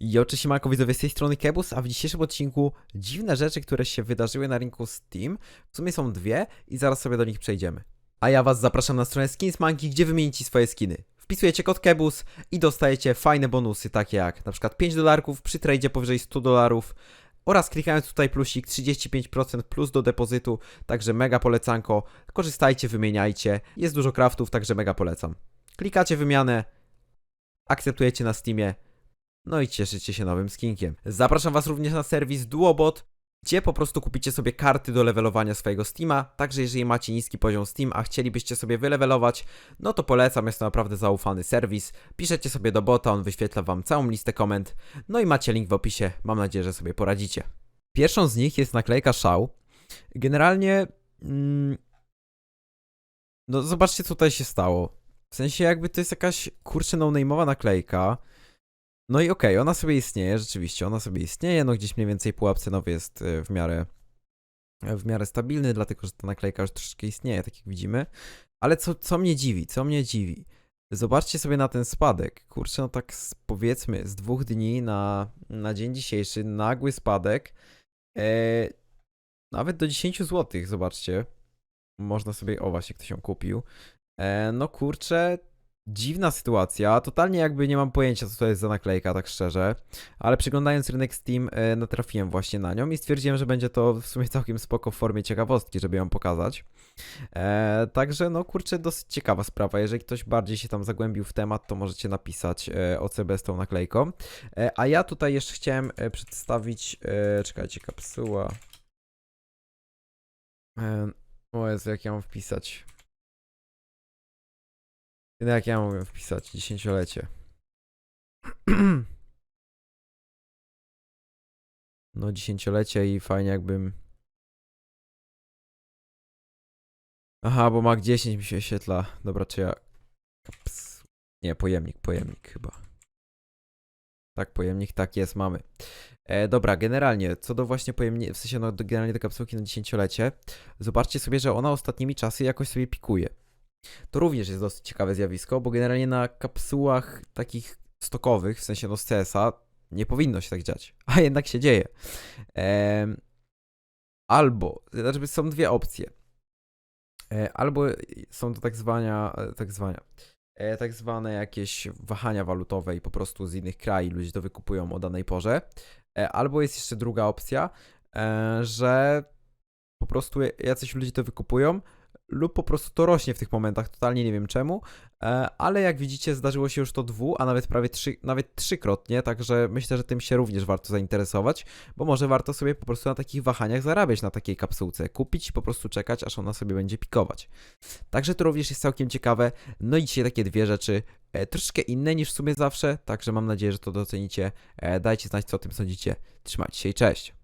I oczywiście Marko widzowie z tej strony Kebus, a w dzisiejszym odcinku dziwne rzeczy, które się wydarzyły na rynku Steam. W sumie są dwie i zaraz sobie do nich przejdziemy. A ja was zapraszam na stronę Skinsmanki, gdzie wymienicie swoje skiny. Wpisujecie kod Kebus i dostajecie fajne bonusy, takie jak na przykład 5 dolarków przy tradzie powyżej 100 dolarów oraz klikając tutaj plusik 35% plus do depozytu, także mega polecanko. Korzystajcie, wymieniajcie. Jest dużo craftów, także mega polecam. Klikacie wymianę, akceptujecie na Steamie, no i cieszycie się nowym skinkiem. Zapraszam Was również na serwis Duobot, gdzie po prostu kupicie sobie karty do levelowania swojego Steama. Także jeżeli macie niski poziom Steam, a chcielibyście sobie wylevelować, no to polecam, jest to naprawdę zaufany serwis. Piszecie sobie do bota, on wyświetla Wam całą listę komend. No i macie link w opisie, mam nadzieję, że sobie poradzicie. Pierwszą z nich jest naklejka Szał. Generalnie... Mm, no zobaczcie co tutaj się stało. W sensie jakby to jest jakaś kurczę no-name'owa naklejka. No i okej, ona sobie istnieje, rzeczywiście, ona sobie istnieje, no gdzieś mniej więcej pułap cenowy jest y, w miarę w miarę stabilny, dlatego że ta naklejka już troszeczkę istnieje, tak jak widzimy. Ale co, co mnie dziwi, co mnie dziwi? Zobaczcie sobie na ten spadek. Kurczę, no tak z, powiedzmy z dwóch dni na, na dzień dzisiejszy, nagły spadek. E, nawet do 10 zł, zobaczcie. Można sobie, o właśnie, ktoś ją kupił. E, no kurczę, dziwna sytuacja. Totalnie jakby nie mam pojęcia, co to jest za naklejka, tak szczerze. Ale przyglądając rynek Steam, e, natrafiłem właśnie na nią i stwierdziłem, że będzie to w sumie całkiem spoko w formie ciekawostki, żeby ją pokazać. E, także, no kurczę, dosyć ciekawa sprawa. Jeżeli ktoś bardziej się tam zagłębił w temat, to możecie napisać e, OCB z tą naklejką. E, a ja tutaj jeszcze chciałem e, przedstawić, e, czekajcie, kapsuła. E, o Jezu, jak ja mam wpisać? No jak ja mogę wpisać? Dziesięciolecie. No, dziesięciolecie i fajnie jakbym. Aha, bo Mac 10 mi się wyświetla. Dobra, czy ja. Kaps. Nie, pojemnik, pojemnik chyba. Tak, pojemnik, tak jest, mamy. E, dobra, generalnie, co do właśnie pojemnika, w sensie no, generalnie do kapsułki na dziesięciolecie, zobaczcie sobie, że ona ostatnimi czasy jakoś sobie pikuje. To również jest dosyć ciekawe zjawisko, bo generalnie na kapsułach takich stokowych, w sensie no z CS-a, nie powinno się tak dziać, a jednak się dzieje. Em, albo, znaczy są dwie opcje. E, albo są to tak zwania, tak zwania, e, tak zwane jakieś wahania walutowe i po prostu z innych krajów ludzie to wykupują o danej porze. E, albo jest jeszcze druga opcja, e, że po prostu jacyś ludzie to wykupują, lub po prostu to rośnie w tych momentach, totalnie nie wiem czemu, e, ale jak widzicie zdarzyło się już to dwu, a nawet prawie trzy, nawet trzykrotnie, także myślę, że tym się również warto zainteresować, bo może warto sobie po prostu na takich wahaniach zarabiać na takiej kapsułce, kupić i po prostu czekać, aż ona sobie będzie pikować. Także to również jest całkiem ciekawe, no i dzisiaj takie dwie rzeczy, e, troszeczkę inne niż w sumie zawsze, także mam nadzieję, że to docenicie, e, dajcie znać co o tym sądzicie, trzymajcie się i cześć!